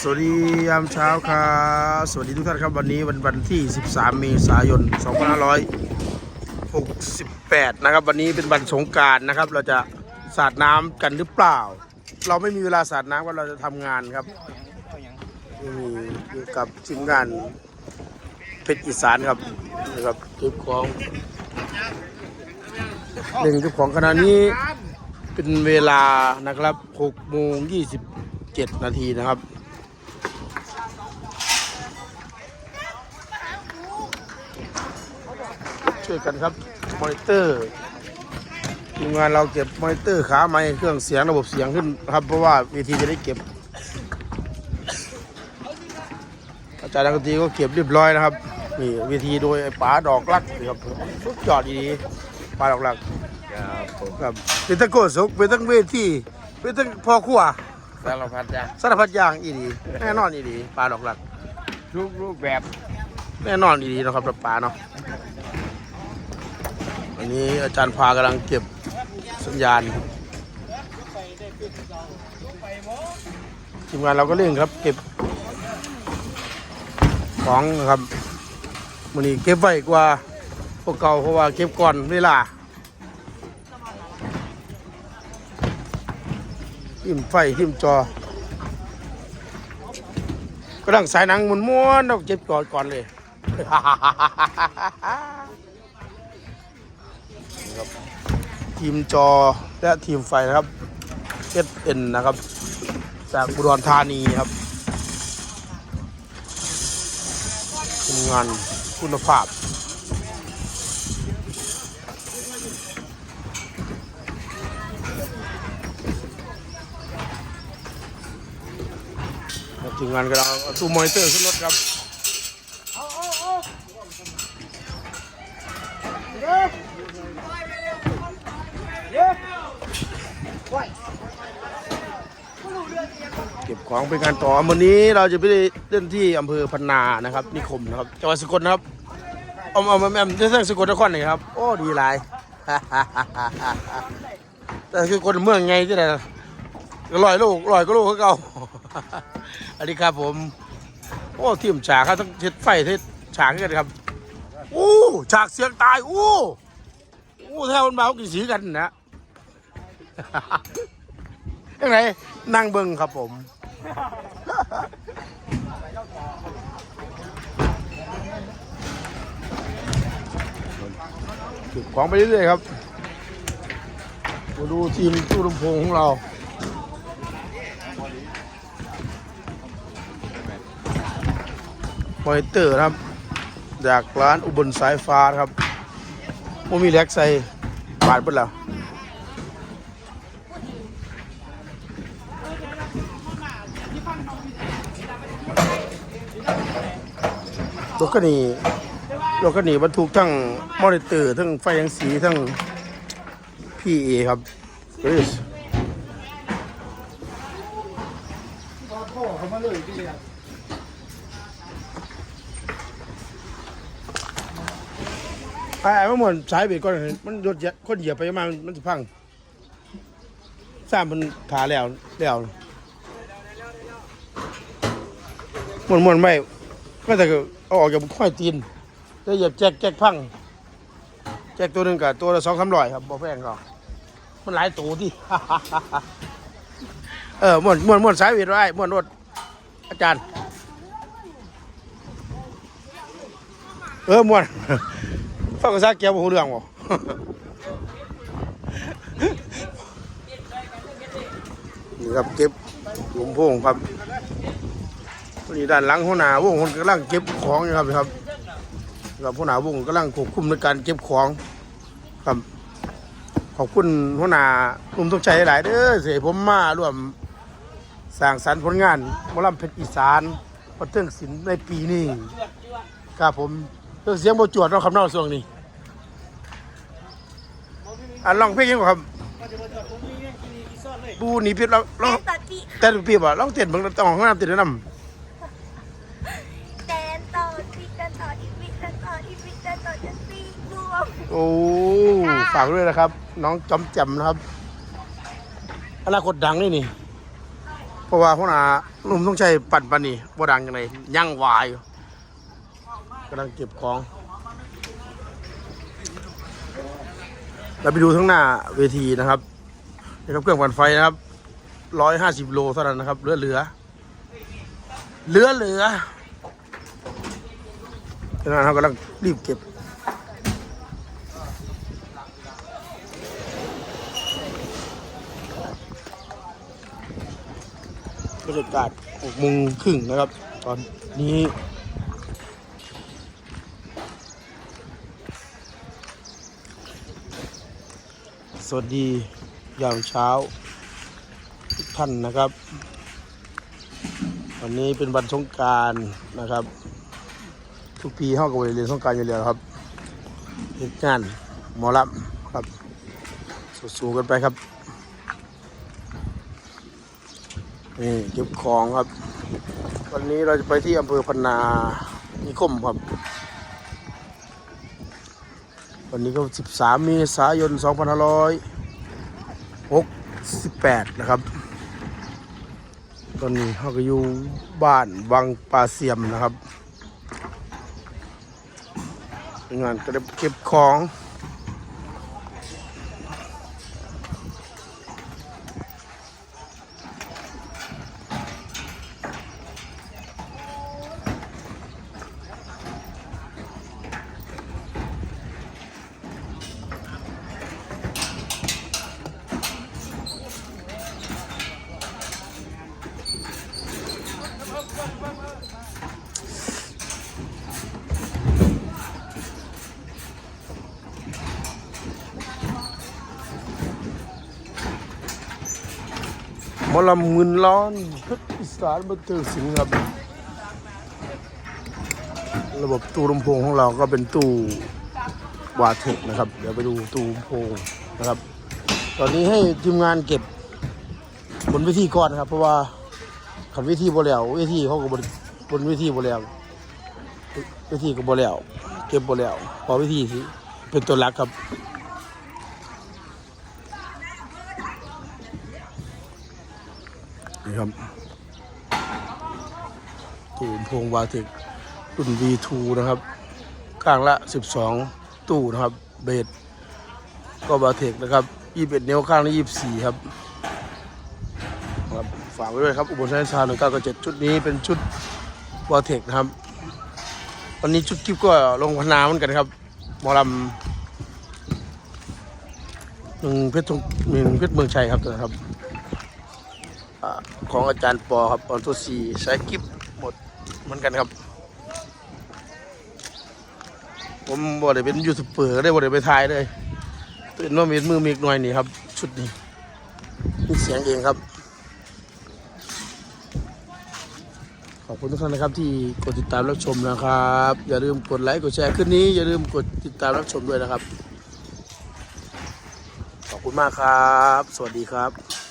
สวัสดียามเช้าครับสวัสดีทุกท่านครับวันนี้วันวันที่ 13 เมษายน 2568 นะครับ วันนี้เป็นวันสงการนะครับ เราจะสาดน้ำกันหรือเปล่า เราไม่มีเวลาสาดน้ำว่าเราจะทำงานครับอยู่กับทีมงานเพชรอีสานครับนะครับเก็บของหนึ่งเก็บของขณะนี้เป็นเวลานะครับ6โมง20 27นาทีนะครับ ช่วยกันครับ มอนิเตอร์ทีมงานเราเก็บมอนิเตอร์ขาไม้เครื่องเสียงระบบเสียงขึ้นครับ เพราะว่าเวทีจะได้เก็บ อาจารย์นักดนตรีก็เก็บเรียบร้อยนะครับนี่เวทีโดยไอ้ป๋าดอกลักนี่ครับสุดยอดดีๆป๋าดอกลักครับผมครับเป็นทั้งโกศกเป็นทั้งเวทีเป็นทั้งพ่อครัว สารพัดจ้ะสารพัดอย่างอีดีแน่นอนอีดีป๋าดอกลักทุกรูปแบบแน่นอนดีๆนะครับป้าเนาะอันนี้อาจารย์พากำลังเก็บสัญญาณทีมงานเราก็เร่งครับ เก็บของนะครับมันนี้เก็บไว้กว่าพวกเก่าเพราะว่าเก็บก่อนเวลา ทิมไฟทิมจอก็ดังสายหนังมันม้วนเราเจ็บก่อนก่อนเลยทีมจอและทีมไฟนะครับ SN นะครับ จากบุรธานีครับทำงานคุณภาพ ทีมงานกำลังเอาตู้มอนิเตอร์ขึ้นรถครับเก็บของเป็นการต่อวันนี้เราจะไปเล่นที่อำเภอพนานะครับ นิคมนะครับจังหวัดสกลนะครับเอาเอาแม่แม่จะสร้างสกลนครหน่อยครับ โอ้ดีหลายแต่คือคนเมืองไงที่ไหน ลอยลูกลอยก็ลูกเขาเก่าสวัสดีครับผมโอ้ทีมฉากเขาต้องเทศไฟเทศฉากกันครับโอ้ฉากเสียงตายโอ้โอ้แถวมันมาเขากินสีกันนะยังไงนั่งเบิ้งครับผมเก็บของไปเรื่อยๆครับมาดูทีมตู้ลำโพงของเรา มอนิเตอร์ครับ จากร้านอุบลสายฟ้าครับว่ามีแล็กใส่บาทเพิ่นแล้วรถก็นี่รถก็นี่บรรทุกทั้งมอนิเตอร์ทั้งไฟยังสีทั้งพีเอครับเฮ้ย ไอ้ไอ้มันเหมือนสายเบรกก่อนมันรถเหยียบคนเหยียบไปมามันจะพังสร้างมันขาแล้วแล้วหมุนหมุนไม่ก็แต่ก็เอาออกจากค่อยตีนแล้วเหยียบแจกแจกพังแจกตัวหนึ่งกับตัวละสองสามร้อยครับบ่แพงหรอกมันหลายตัวที่เออมวนมวนมวนสายเวดไว้ม้วนรถอาจารย์ เออมวน ฟังภาษาเกี่ยวบ่หูเรื่องบ่นี่ครับเก็บหลุมโพงครับนี่ด้านหลังหัวหน้าวงคนกำลังเก็บของอยู่ครับครับครับหัวหน้าวงกำลังควบคุมในการเก็บของครับขอบคุณหัวหน้าหนุ่มต้องใจหลายเด้อเสียผมมาร่วมสร้างสรรค์ผลงานหมอลำเพชรอีสานพัฒนศิลป์ในปีนี้ครับผมเครื่องเสียงโมจวดเนาะครับเนอกส่วงนี้ อะลองเพลงยังบ่ครับปูหนีพิษเราเราแตนต่อจีแต่ลูกพี่บอกลองเต้นเบิ่งต้องห้องน้ำเต้นแนะนแตนต่อจีแตนต่ออีวิแตนต่ออีวิแตนต่อจะตีรวมำโอ้ฝากด้วยนะครับ น้องจอมแจ่มนะครับอนาคตดังนี่นี่ราะว่าหัวหน้าหนุ่มต้องใช้ปั่นปานนี่บ่ดังจังไดยังวายอยู่กำลังเก็บของ เราไปดูทั้งหน้าเวทีนะครับนี่ครับเครื่องปั่นไฟนะครับร้อยห้าสิบโลเท่านั้นนะครับเหลือเหลือเหลือเหลือฉะนั้นเรากำลังรีบเก็บบรรยากาศหกโมงครึ่งนะครับ ตอนนี้ วัสดียามเช้าทุกท่านนะครับ วันนี้เป็นวันสงการนะครับ ทุกปีเข้ากับบริเรียนสงการอยู่แล้วครับเหตุงานหมอลำครับสู้ๆกันไปครับนี่เก็บของครับ วันนี้เราจะไปที่อำเภอพนนานิคมครับ วันนี้ก็ 13 มีษายน 2568 นะครับ ตอนนี้เราก็อยู่บ้านวังปลาเสียมนะครับงานก็ได้เก็บของ มอลำเงินร้อนเพชรอีสานบันเทิงศิลป์ครับ ระบบตู้ลำโพงของเราก็เป็นตู้วาเทคนะครับ เดี๋ยวไปดูตู้ลำโพงนะครับ ตอนนี้ให้ทีมงานเก็บบนเวทีก่อนครับ เพราะว่าขันเวทีบ่แล้วเวทีเขาก็บนบนเวทีบ่แล้วเวทีก็บ่แล้วเก็บบ่แล้วพอเวทีสิเป็นตัวหลักครับ นี่ครับตู้ลำโพงวาเทครุ่น V2 นะครับ ข้างละ 12 ตู้นะครับเบสก็วาเทคนะครับ21นิ้วข้างละ24 ครับครับ ฝากไว้ด้วยครับ อุบลชัยชาหนึ่งเก้าเจ็ดชุดนี้เป็นชุดวาเทคนะครับ วันนี้ชุดกิฟก็ลงพนาเหมือนกันครับมอลำหนึ่งเพชรหนึ่งเพชรเมืองชัยครับนะครับ ของอาจารย์ปอครับออนตัวสีใช้กิฟหมดเหมือนกันครับ ผมบ่ได้เป็นยูทูบเบอร์ได้บ่ได้ไปถ่ายเลยตื่นมามีมือมีอีกหน่อยนี่ครับ ชุดนี้มีเสียงเองครับ ขอบคุณทุกท่านนะครับที่กดติดตามรับชมนะครับ อย่าลืมกดไลค์กดแชร์ขึ้นนี้ อย่าลืมกดติดตามรับชมด้วยนะครับ ขอบคุณมากครับ สวัสดีครับ